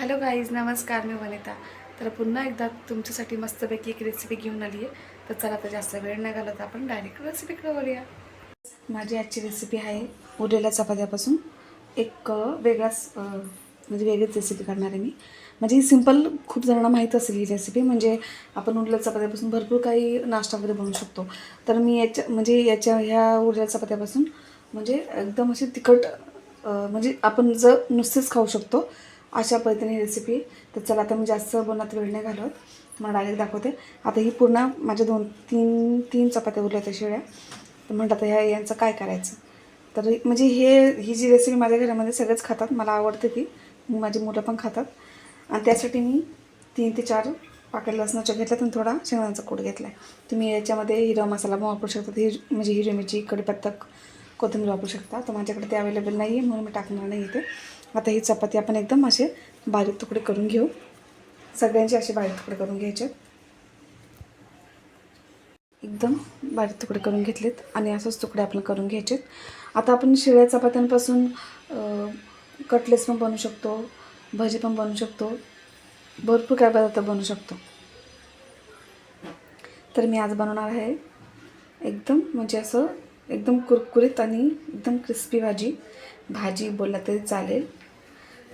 Hello guys नमस्कार मी वनिता. तर पुन्हा एकदा तुमच्यासाठी मस्तपैकी एक रेसिपी घेऊन आली आहे तर चला तर जास्त वेळ नाही घालत आपण डायरेक्ट रेसिपीकडे वळूया. माझी आजची रेसिपी आहे उरलेल्या चपात्यापासून एक वेगळाच म्हणजे वेगळीच रेसिपी करणार आहे मी. म्हणजे ही सिंपल खूप जणांना माहीत असेल ही रेसिपी म्हणजे आपण उरलेल्या चपात्यापासून भरपूर काही नाश्ता वगैरे बनवू शकतो. तर मी याच्या म्हणजे याच्या ह्या उरलेल्या चपात्यापासून म्हणजे एकदम अशी तिखट म्हणजे आपण जर नुसतेच खाऊ शकतो अशा पद्धतीने रेसिपी तर चला आता मी जास्त बनवत वेळ नाही घालवत. मला डायरेक्ट दाखवते. आता ही पूर्ण माझ्या दोन तीन तीन चपात्या उरल्या त्या शिळ्या तर म्हणतात आता ह्या यांचं काय करायचं? तर म्हणजे हे ही जी रेसिपी माझ्या घरामध्ये सगळेच खातात. मला आवडते ती. मी माझी मुलं पण खातात. आणि त्यासाठी मी तीन ते चार पाकळ्या लसणाच्या घेतल्यात आणि थोडा शेंगदाण्याचा कूट घेतला आहे तुम्ही याच्यामध्ये हिरवा मसाला पण वापरू शकता. हिर म्हणजे हिरवी मिरची कढीपत्ता कोथिंबीर वापरू शकता. तर माझ्याकडे ते अवेलेबल नाही आहे म्हणून मी टाकणार नाही इथे. आता ही चपाती आपण एकदम असे बारीक तुकडे करून घेऊ. सगळ्यांचे असे बारीक तुकडे करून घ्यायचे. एकदम बारीक तुकडे करून घेतलेत आणि असंच तुकडे आपण करून घ्यायचे आता आपण शिळ्या चपात्यांपासून कटलेस पण बनवू शकतो भजी पण बनवू शकतो भरपूर काय पदार्थ बनवू शकतो. तर मी आज बनवणार आहे एकदम म्हणजे असं एकदम कुरकुरीत आणि एकदम क्रिस्पी भाजी. भाजी बोलला तरी चालेल.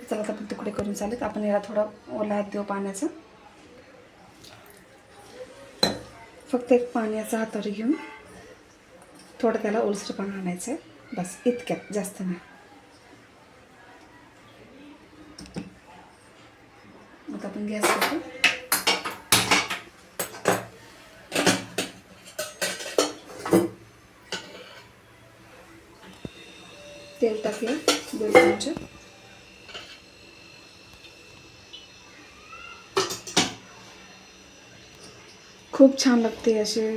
चला आपण तुकडे करून चालेल आपण याला थोडा ओला हात देऊ पाण्याचा. फक्त एक पाण्याचा हातावर घेऊन थोडं त्याला ओलसर पाणी आणायचं आहे बस इतक्यात जास्त नाही. मग आपण गॅस करतो. तेल टाकूया दोन चमचे. खूप छान लागते असे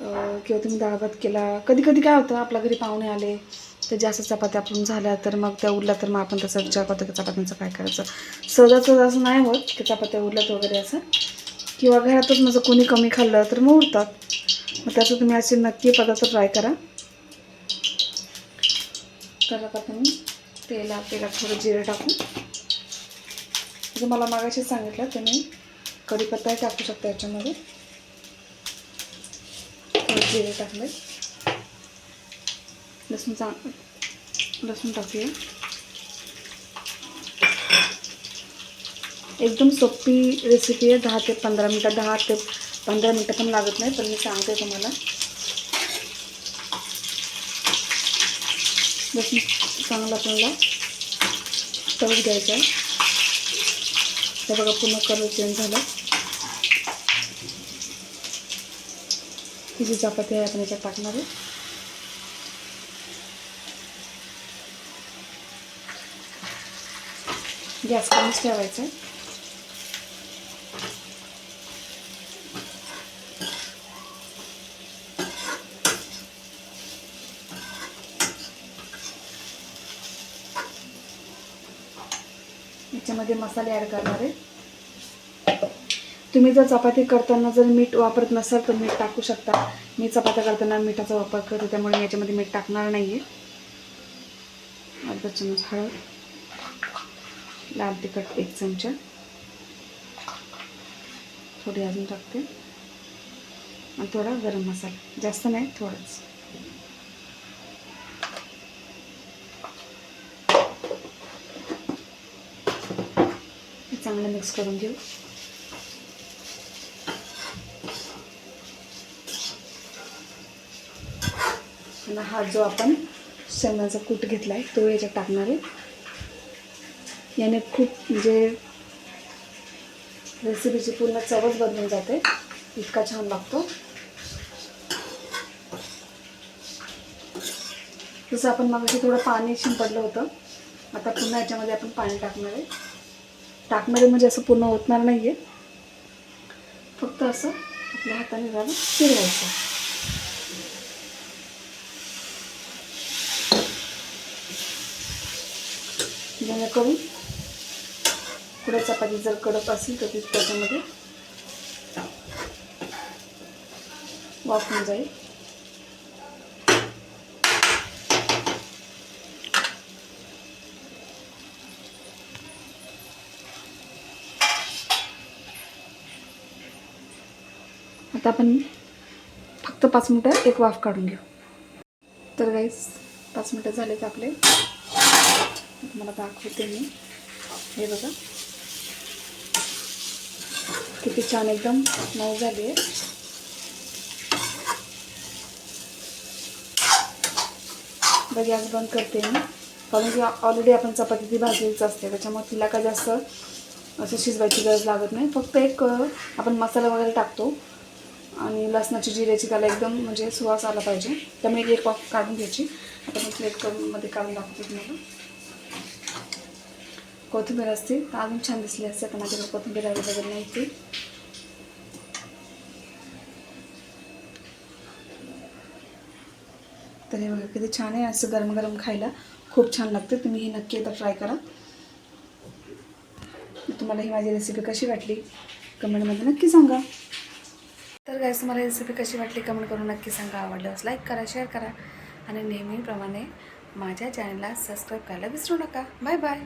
किंवा तुम्ही डाळभात केला. कधी कधी काय होतं आपल्या घरी पाहुणे आले तर जास्त चपात्या आपण झाल्या तर मग त्या उरल्या तर मग आपण तसं विचार करतो की चपात्यांचं काय करायचं? सहजासहज असं नाही होत की चपात्या उरल्यात वगैरे असं. किंवा घरातच माझं कोणी कमी खाल्लं तर मग उरतात. मग त्याचं तुम्ही असे नक्की पदार्थ ट्राय करा. तर आता तुम्ही तेला तेलात थोडं जिरं टाकू. जसं मला मागाशीच सांगितलं तुम्ही कढीपत्ताही टाकू शकता याच्यामध्ये. जिरे टाकले लसूण चांग लसूण टाकूया. एकदम सोपी रेसिपी आहे दहा ते पंधरा मिनटं दहा ते पंधरा मिनटं पण लागत नाही पण मी सांगते तुम्हाला. लसूण चांगला आपल्याला तळून घ्यायचा आहे. तर बघा पूर्ण कलर चेंज झाला. ही जी चपाती आहे आपण याच्यात टाकणार आहे गॅस कमीच ठेवायचा आहे याच्यामध्ये मसाले ॲड करणार आहे तुम्ही जर चपाती करताना जर मीठ वापरत नसाल तर मीठ टाकू शकता. मी चपात्या करताना मिठाचा वापर करते त्यामुळे मी याच्यामध्ये मीठ टाकणार नाही आहे अर्धा चमच हळद. लाल तिखट एक चमचा. थोडी अजून टाकते. आणि थोडा गरम मसाला. जास्त नाही थोडंच. चांगलं मिक्स करून घेऊ. आणि हा जो आपण शेंगाचा कूट घेतला आहे तो याच्यात टाकणार आहे. याने खूप म्हणजे रेसिपीची पूर्ण चवच बदलून जाते. इतका छान लागतो. जसं आपण मग थोडं पाणी शिंपडलं होतं आता पुन्हा याच्यामध्ये आपण पाणी टाकणार आहे. टाकणार म्हणजे असं पूर्ण होतणार नाही आहे फक्त असं आपल्या हाताने झालं फिरवायचं जेणेकरून पुढे चपाती जर कडक असेल तर ती त्याच्यामध्ये वाफून जाईल. आता आपण फक्त पाच मिनटं एक वाफ काढून घेऊ. तर गाईस पाच मिनटं झालेत आपले. तुम्हाला दाखवते मी. हे बघा. किती छान एकदम मऊ झाली आहे. आता गॅस बंद करते मी. कारण की ऑलरेडी आपण चपाती भाजलीच असते. त्याच्यामुळे तिला काय जास्त असं शिजवायची गरज लागत नाही. फक्त एक आपण मसाला वगैरे टाकतो. आणि लसणाची जिऱ्याची त्याला एकदम म्हणजे सुवास आला पाहिजे. त्यामुळे एक वाफ काढून घ्यायची. आता मी प्लेट करून मध्ये काढून दाखवते तुम्हाला. कोथिंबीर असते. तर अजून छान दिसली असते आता माझ्याकडे कोथिंबीर अवेलेबल नाही ती. तर हे बघा किती छान आहे असं गरम गरम खायला. खूप छान लागते. तुम्ही ही नक्की एकदा ट्राय करा. तुम्हाला ही माझी रेसिपी कशी वाटली कमेंटमध्ये नक्की सांगा. तर काय तुम्हाला रेसिपी कशी वाटली कमेंट करून नक्की सांगा. आवडल्यास लाईक करा शेअर करा. आणि नेहमीप्रमाणे माझ्या चॅनलला सबस्क्राईब करायला विसरू नका. Bye bye